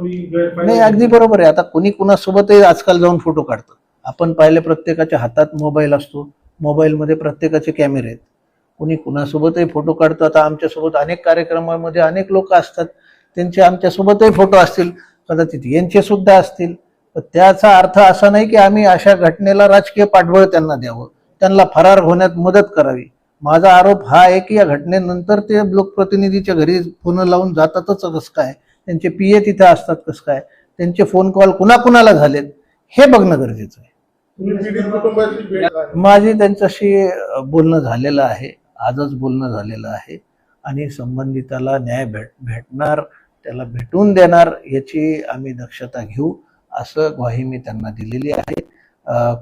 नाही अगदी बरोबर आहे. आता कोणी कुणासोबतही आजकाल जाऊन फोटो काढतं. आपण पाहिले प्रत्येकाच्या हातात मोबाईल असतो. मोबाईलमध्ये प्रत्येकाचे कॅमेरे आहेत. कोणी कुणासोबतही फोटो काढतो. आता आमच्यासोबत अनेक कार्यक्रमामध्ये अनेक लोक असतात. त्यांचे आमच्यासोबतही फोटो असतील. कदाचित यांचे सुद्धा असतील. पण त्याचा अर्थ असा नाही की आम्ही अशा घटनेला राजकीय पाठबळ त्यांना द्यावं. त्यांना फरार होण्यात मदत करावी. माझा आरोप हा आहे की या घटनेनंतर ते लोकप्रतिनिधीच्या घरी फोन लावून जातातच कसं काय? त्यांचे पी ए तिथे असतात कसं काय? त्यांचे फोन कॉल कुणाकुणाला झालेत हे बघणं गरजेचं आहे. माझी त्यांच्याशी बोलणं झालेलं आहे आजच बोलणं झालेलं आहे. आणि संबंधिताला न्याय भेट भेटणार त्याला भेटून देणार याची आम्ही दक्षता घेऊ असं ग्वाही मी त्यांना दिलेली आहे.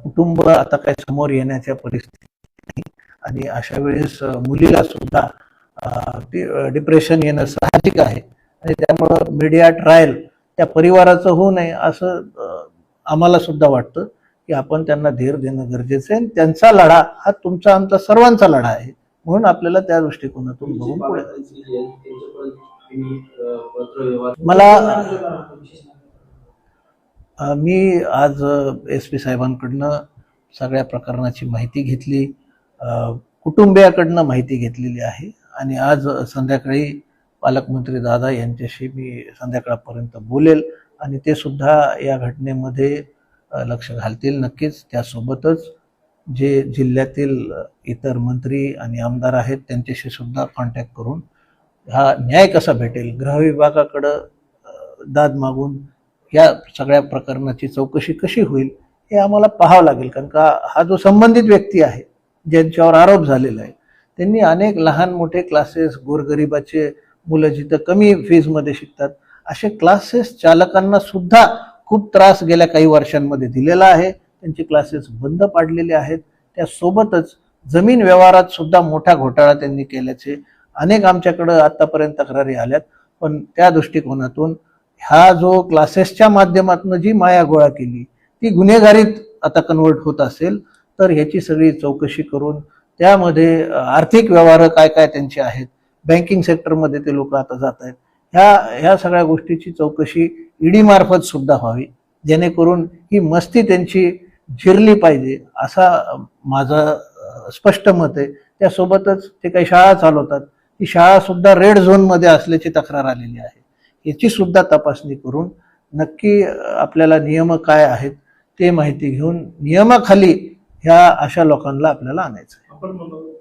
कुटुंब आता काय समोर येण्याच्या परिस्थिती आणि अशा वेळेस मुलीला सुद्धा डिप्रेशन येणं साहजिक आहे. आणि त्यामुळं मीडिया ट्रायल त्या परिवाराचं होऊ नये असं आम्हाला सुद्धा वाटतं की आपण त्यांना धीर देणं गरजेचं आहे. त्यांचा लढा हा तुमचा आमचा सर्वांचा लढा आहे. म्हणून आपल्याला त्या दृष्टिकोनातून बघून पुढे. मला मी आज एस पी साहेबांकडनं सगळ्या प्रकरणाची माहिती घेतली. कुटुंबियाकडनं माहिती घेतलेली आहे. आणि आज संध्याकाळी पालकमंत्री दादा यांच्याशी मी संध्याकाळपर्यंत बोलेल आणि ते सुद्धा या घटनेमध्ये लक्ष घालतील नक्कीच. त्यासोबतच जे जिल्ह्यातील इतर मंत्री आणि आमदार आहेत त्यांच्याशी सुद्धा कॉन्टॅक्ट करून हा न्याय कसा भेटेल गृहविभागाकडं दाद मागून या सगळ्या प्रकरणाची चौकशी कशी होईल हे आम्हाला पाहावं लागेल. कारण का हा जो संबंधित व्यक्ती आहे ज्यांच्यावर आरोप झालेला आहे त्यांनी अनेक लहान मोठे क्लासेस गोरगरिबाचे मुलं जिथं कमी फीजमध्ये शिकतात असे क्लासेस चालकांना सुद्धा खूप त्रास गेल्या काही वर्षांमध्ये दिलेला आहे. त्यांचे क्लासेस बंद पाडलेले आहेत. त्यासोबतच जमीन व्यवहारात सुद्धा मोठा घोटाळा त्यांनी केल्याचे अनेक आमच्याकडं आतापर्यंत तक्रारी आल्यात. पण त्या दृष्टिकोनातून हा जो क्लासेसच्या माध्यमातून जी माया गोळा केली ती गुन्हेगारीत आता कन्वर्ट होत असेल तर ह्याची सगळी चौकशी करून त्यामध्ये आर्थिक व्यवहार काय काय त्यांचे आहेत बँकिंग सेक्टरमध्ये ते लोक आता जात आहेत. ह्या ह्या सगळ्या गोष्टीची चौकशी ईडी मार्फत सुद्धा व्हावी जेणेकरून ही मस्ती त्यांची झिरली पाहिजे असा माझं माझा स्पष्ट मत आहे. त्यासोबतच ते काही शाळा चालवतात ती शाळा सुद्धा रेड झोनमध्ये असल्याची तक्रार आलेली आहे. याची सुद्धा तपासणी करून नक्की आपल्याला नियम काय आहेत ते माहिती घेऊन नियमाखाली ह्या अशा लोकांना आपल्याला आणायचं आहे.